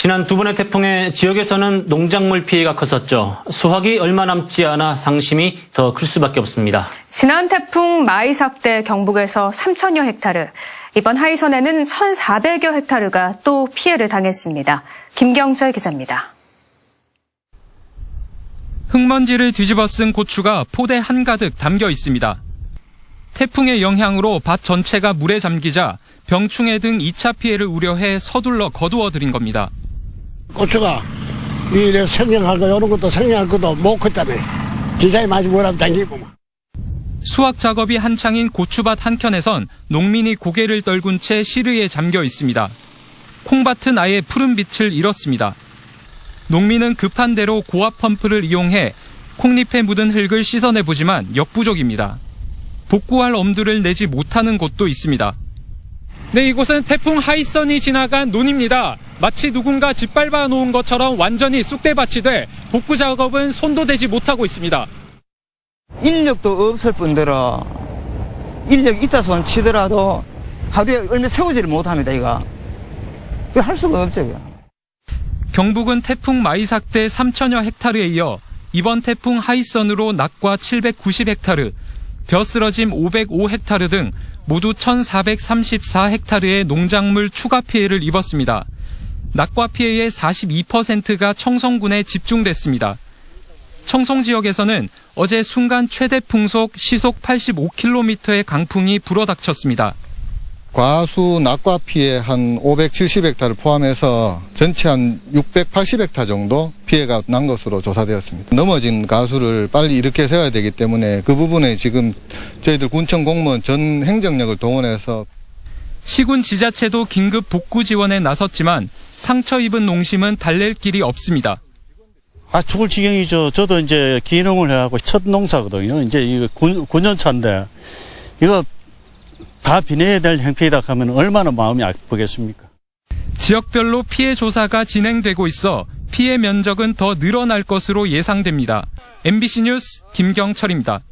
지난 두 번의 태풍에 지역에서는 농작물 피해가 컸었죠. 수확이 얼마 남지 않아 상심이 더 클 수밖에 없습니다. 지난 태풍 마이삭 때 경북에서 3천여 헥타르, 이번 하이선에는 1,400여 헥타르가 또 피해를 당했습니다. 김경철 기자입니다. 흙먼지를 뒤집어 쓴 고추가 포대 한가득 담겨 있습니다. 태풍의 영향으로 밭 전체가 물에 잠기자 병충해 등 2차 피해를 우려해 서둘러 거두어 들인 겁니다. 고추가 이래 성장할 거 이런 것도 성장할 것도 못 컸다네. 기사에 많이 뭐라면 당기고. 수확 작업이 한창인 고추밭 한켠에선 농민이 고개를 떨군 채 시르에 잠겨 있습니다. 콩밭은 아예 푸른 빛을 잃었습니다. 농민은 급한 대로 고압 펌프를 이용해 콩잎에 묻은 흙을 씻어내 보지만 역부족입니다. 복구할 엄두를 내지 못하는 곳도 있습니다. 네, 이곳은 태풍 하이선이 지나간 논입니다. 마치 누군가 짓밟아 놓은 것처럼 완전히 쑥대밭이 돼 복구 작업은 손도 대지 못하고 있습니다. 인력도 없을 뿐더러 인력 있다 손 치더라도 하루에 얼마 세우지를 못합니다 이거 할 수가 없죠 이거. 경북은 태풍 마이삭 때 3천여 헥타르에 이어 이번 태풍 하이선으로 낙과 790 헥타르, 벼 쓰러짐 505 헥타르 등 모두 1,434 헥타르의 농작물 추가 피해를 입었습니다. 낙과 피해의 42%가 청송군에 집중됐습니다. 청송 지역에서는 어제 순간 최대 풍속 시속 85km의 강풍이 불어닥쳤습니다. 과수 낙과 피해 한 570헥타를 포함해서 전체 한 680헥타 정도 피해가 난 것으로 조사되었습니다. 넘어진 가수를 빨리 일으켜 세워야 되기 때문에 그 부분에 지금 저희들 군청 공무원 전 행정력을 동원해서 시군 지자체도 긴급 복구 지원에 나섰지만 상처 입은 농심은 달랠 길이 없습니다. 아, 죽을 지경이죠. 저도 이제 기농을 해갖고 첫 농사거든요. 이제 이거 9, 년 차인데, 이거 다 비내야 될 형편이다 하면 얼마나 마음이 아프겠습니까? 지역별로 피해 조사가 진행되고 있어 피해 면적은 더 늘어날 것으로 예상됩니다. MBC 뉴스 김경철입니다.